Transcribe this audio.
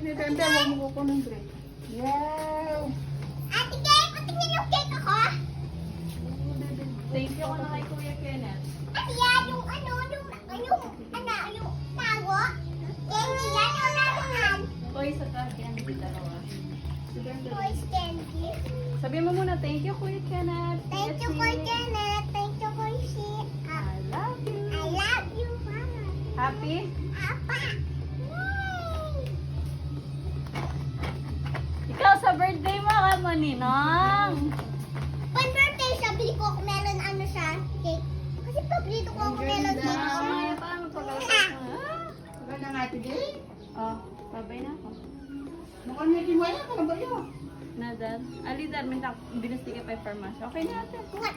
cake ni Bembe, huwag mo kukunin break. Wow! Ate Kay, patingin yung cake ako. Thank you ko na kay Kuya Kenneth. Ate yan, yung ano, yung, yung, ano, yung tago. Candy ah, ah, yan, yung laruan. Toys at candy, dalawa. Toys candy. Sabihin mo muna, thank you Kuya Kenneth. Thank you Kuya Kenneth. Thank you Kuya Shi. I love you. I love you, Mama. Happy? Apa. Sa birthday mo ka mo, Ninong. Pag birthday, sabi ko kung meron ano siya, cake. Kasi paborito ko kung meron cake. Mamaya pa, magpag-usap mo. Maganda nga ito din. Oh, babay na ako. Mukhang medyo wala ka na ba yun? Nadal. Ali, dar, may binasti ka pa yung farmasya. Okay na ate. What?